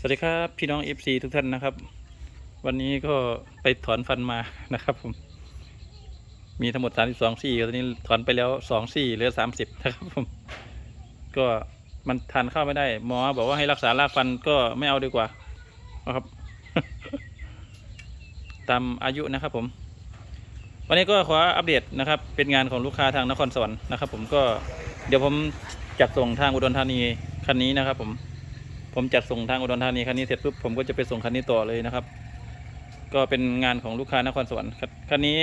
สวัสดีครับ พี่น้อง FC ทุกท่านนะครับ วันนี้ก็ไปถอนฟันมานะครับผม มีทั้งหมด 32ซี่ตอนนี้ถอนไปแล้ว2ซี่เหลือ 30 นะครับผม ก็มันทานข้าวไม่ได้ หมอบอกว่าให้รักษารากฟันก็ไม่เอาดีกว่านะครับ ตามอายุนะครับผม วันนี้ก็ขออัปเดตนะครับ เป็นงานของลูกค้าทางนครสวรรค์นะครับ ผมก็เดี๋ยวผมจัดส่งทางอุดรธานีคันนี้นะครับ ผม ผมจัดส่งทางอุดรธานีคันนี้เสร็จปุ๊บผมก็จะไปส่งคันนี้ต่อเลยนะครับ ก็เป็นงานของลูกค้านครสวรรค์คันนี้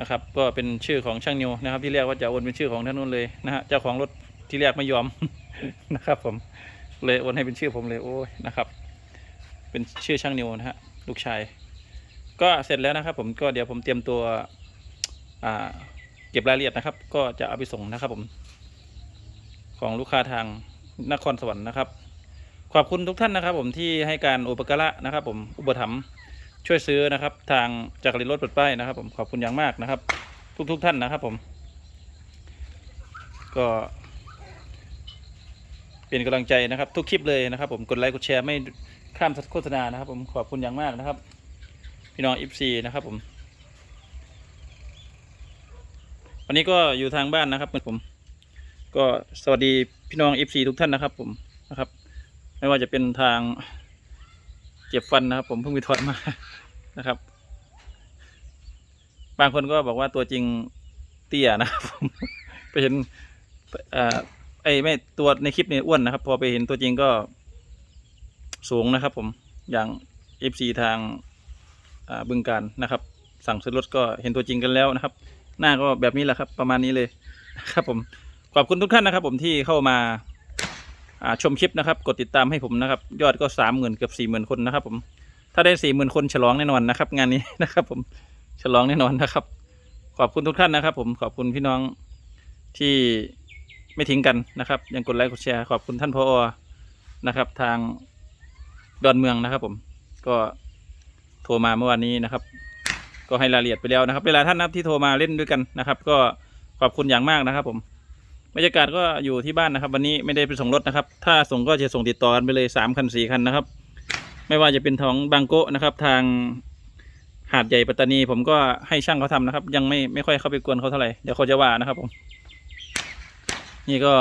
นะครับ ก็เป็นชื่อของช่างนิวนะครับ ที่เรียกว่าจะโอนเป็นชื่อของท่านนู้นเลยนะฮะเจ้าของรถที่เรียกไม่ยอมนะครับ ผมเลยโอนให้เป็นชื่อผมเลยโอ้ยนะครับ เป็นชื่อช่างนิวนะฮะลูกชาย ก็เสร็จแล้วนะครับ ผมก็เดี๋ยวผมเตรียมตัวเก็บรายละเอียดนะครับ ก็จะเอาไปส่งนะครับผม ของลูกค้าทางนครสวรรค์นะครับ ขอบคุณทุกท่านนะครับ ผมที่ให้การอุปการะนะครับ ผมอุปถัมภ์ช่วยซื้อนะครับ ทางจากรินรถปลดป้ายนะครับ ผมขอบคุณอย่างมากนะครับ ทุกทุกๆท่านนะครับ ผม ก็ เป็นกำลังใจนะครับ ทุกคลิปเลยนะครับ ผมกดไลค์กดแชร์ไม่ข้ามโฆษณานะครับ ผมขอบคุณอย่างมากนะครับ พี่น้องอิฟซีนะครับ ผมวันนี้ก็อยู่ทางบ้านนะครับเหมือนผม ก็สวัสดีพี่น้อง FC ทุกท่านนะครับ ผมนะครับ ไม่ว่าจะเป็นทางเจ็บฟันนะครับ ผมเพิ่งไปถอดมานะครับ บางคนก็บอกว่าตัวจริงเตี้ยนะครับผมไปเห็นอ่าไอ้ไม่ตัวในคลิปเนี่ยอ้วนนะครับ พอไปเห็นตัวจริงก็สูงนะครับ ผมอย่าง FC ทางบึงการนะครับ สั่งซื้อรถก็เห็นตัวจริงกันแล้วนะครับ หน้าก็แบบนี้แหละครับ ประมาณนี้เลยนะครับผม ขอบคุณทุกท่านนะครับ ผมที่เข้ามาชมคลิปนะครับ กดติดตามให้ผมนะครับ ยอดก็สามหมื่นเกือบสี่หมื่นคนนะครับ ผมถ้าได้สี่หมื่นคนฉลองแน่นอนนะครับ งานนี้นะครับ ผมฉลองแน่นอนนะครับ ขอบคุณทุกท่านนะครับ ผมขอบคุณพี่น้องที่ไม่ทิ้งกันนะครับ ยังกดไลค์กดแชร์ขอบคุณท่านพออนะครับ ทางดอนเมืองนะครับ ผมก็โทรมาเมื่อวานนี้นะครับ ก็ให้รายละเอียดไปแล้วนะครับเวลาท่านนับที่โทรมาเล่นด้วยกันนะครับ ก็ขอบคุณอย่างมากนะครับ ผม บรรยากาศก็อยู่ที่บ้านนะครับ วันนี้ไม่ได้ไปส่งรถนะครับ ถ้าส่งก็จะส่งติดต่อกันไปเลยสามคันสี่คันนะครับ ไม่ว่าจะเป็นท้องบางโกะนะครับ ทางหาดใหญ่ปัตตานี ผมก็ให้ช่างเขาทำนะครับ ยังไม่ไม่ค่อยเข้าไปกวนเขาเท่าไหร่เดี๋ยวเขาจะว่านะครับผม นี่ก็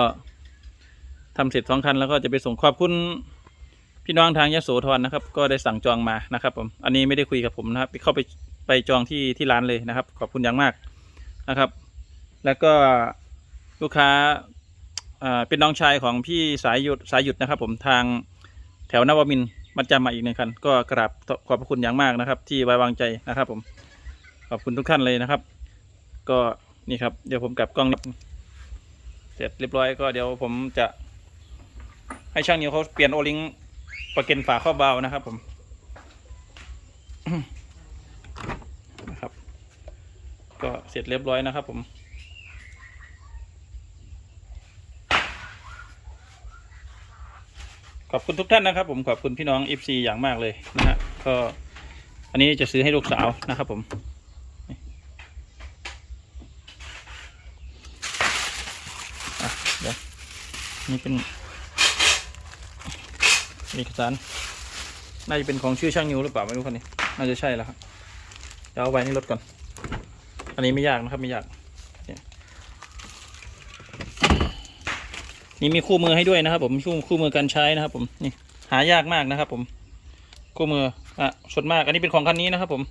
ทำเสร็จสองคันแล้วก็จะไปส่งขอบคุณพี่น้องทางยโสธรนะครับ ก็ได้สั่งจองมานะครับ ผม อันนี้ไม่ได้คุยกับผมนะครับเข้าไปไปจองที่ที่ร้านเลยนะครับ ขอบคุณอย่างมากนะครับ แล้วก็ ลูกค้าเป็นน้องชายของพี่สายหยุดสายหยุดนะครับ ผมทางแถวนวมินทร์มาจำมาอีกหนึ่งคัน ก็กราบขอบพระคุณอย่างมากนะครับ ที่ไว้วางใจนะครับ ผมขอบคุณทุกท่านเลยนะครับ ก็นี่ครับเดี๋ยวผมกลับกล้องเสร็จเรียบร้อยก็เดี๋ยวผมจะ ให้ช่างนิวเขาเปลี่ยนโอลิงประเก็นฝาครอบเบานะครับ ผมนะครับ ก็เสร็จเรียบร้อยนะครับ ผม ขอบคุณทุกท่านนะครับ ผมขอบคุณพี่น้องเอฟซีอย่างมากเลยนะฮะก็อันนี้จะซื้อให้ลูกสาวนะครับผมอะเดี๋ยวนี่เป็นเอกสารน่าจะเป็นของชื่อช่างนิวหรือเปล่าไม่รู้คันนี้ น่าจะใช่แล้วครับเดี๋ยวเอาไว้ในรถก่อน อันนี้ไม่ยากนะครับไม่ยากเนี่ย นี่มีคู่มือให้ด้วยนะครับ ผมคู่คู่มือการใช้นะครับ ผมนี่หายากมากนะครับ ผมคู่มืออะส่วนมากอันนี้เป็นของคันนี้นะครับ ผม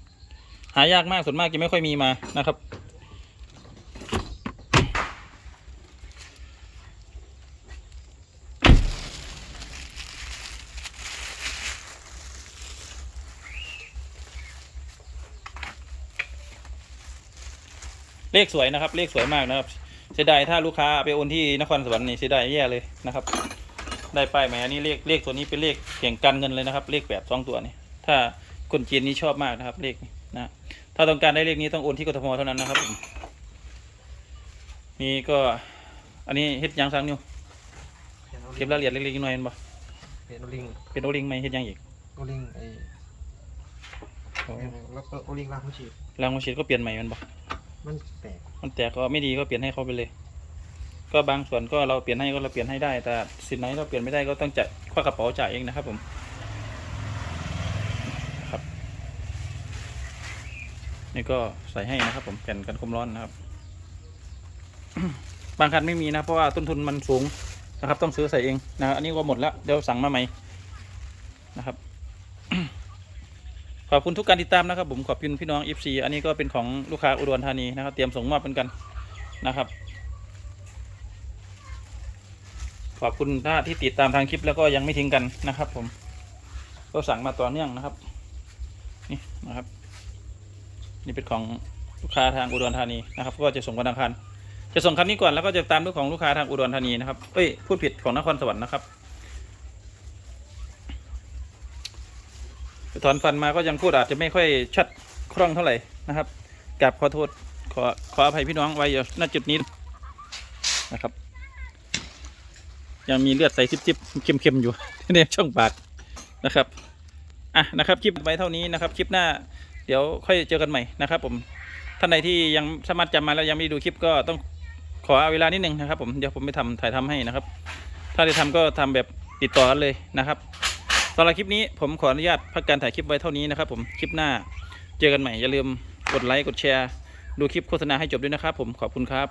หายากมากส่วนมากจะไม่ค่อยมีมานะครับ เลขสวยนะครับ เลขสวยมากนะครับ เสียดายถ้าลูกค้าเอาไปโอนที่นครสวรรค์นี่เสียดายแย่เลยนะครับ ได้ป้ายไหมอันนี้เลขเลขตัวนี้เป็นเลขเก่งกันเงินเลยนะครับ เลขแปดสองตัวนี่ถ้าคนจีนนี่ชอบมากนะครับ เลขนี้นะถ้าต้องการได้เลขนี้ต้องโอนที่กทมเท่านั้นนะครับผมนี่ก็อันนี้เฮ็ดหยังสังนิวเก็บรายละเอียดเล็กๆน้อยๆเห็นบ่เป็นโอลิงเป็นโอลิงไหมเฮ็ดหยังอีกโอลิงไอ้โอ้แล้วก็โอลิงลากเขาฉีดรางวัลฉีดก็เปลี่ยนใหม่แมันบ่ มันแตกมันแตกก็ไม่ดีก็เปลี่ยนให้เขาไปเลย ก็บางส่วนก็เราเปลี่ยนให้ก็เราเปลี่ยนให้ได้ แต่สินไหนเราเปลี่ยนไม่ได้ก็ต้องจ่ายควักกระเป๋าจ่ายเองนะครับ ผมครับ นี่ก็ใส่ให้นะครับ ผมแผ่นกันความร้อนนะครับ บางคันไม่มีนะเพราะว่าต้นทุนมันสูงนะครับ ต้องซื้อใส่เองนะอันนี้ก็หมดแล้วเดี๋ยวสั่งมาใหม่นะครับ ขอบคุณทุกการติดตามนะครับผมขอบคุณพี่น้อง FC อันนี้ก็เป็นของลูกค้าอุดรธานีนะครับ เตรียมส่งมอบเหมือนกันนะครับ ขอบคุณท่าที่ติดตามทางคลิปแล้วก็ยังไม่ทิ้งกันนะครับ ผม ก็สั่งมาต่อเนื่องนะครับ นี่นะครับ นี่เป็นของลูกค้าทางอุดรธานีนะครับ ก็จะส่งวันอังคารจะส่งคันนี้ก่อนแล้วก็จะตามด้วยของลูกค้าทางอุดรธานีนะครับเอ้ยพูดผิดของนครสวรรค์นะครับ ถอนฟันมาก็ยังพูดอาจจะไม่ค่อยชัดคล่องเท่าไหร่นะครับกราบขอโทษขอขออภัยพี่น้องไว้อยู่ณจุดนี้นะครับ ยังมีเลือดใสซิบๆเค็มๆอยู่ในช่องปากนะครับอะนะครับคลิปไว้เท่านี้นะครับคลิปหน้าเดี๋ยวค่อยเจอกันใหม่นะครับผมท่านใดที่ยังสามารถจำมาแล้วยังไม่ได้ดูคลิปก็ต้องขอเอาเวลานิดนึงนะครับผมเดี๋ยวผมไปทำถ่ายทำให้นะครับ ถ้าได้ทำก็ทำแบบติดต่อกันเลยนะครับ สำหรับคลิปนี้ผมขออนุญาตพักการถ่ายคลิปไว้เท่านี้นะครับผมคลิปหน้าเจอกันใหม่อย่าลืมกดไลค์กดแชร์ ดูคลิปโฆษณาให้จบด้วยนะครับผมขอบคุณครับ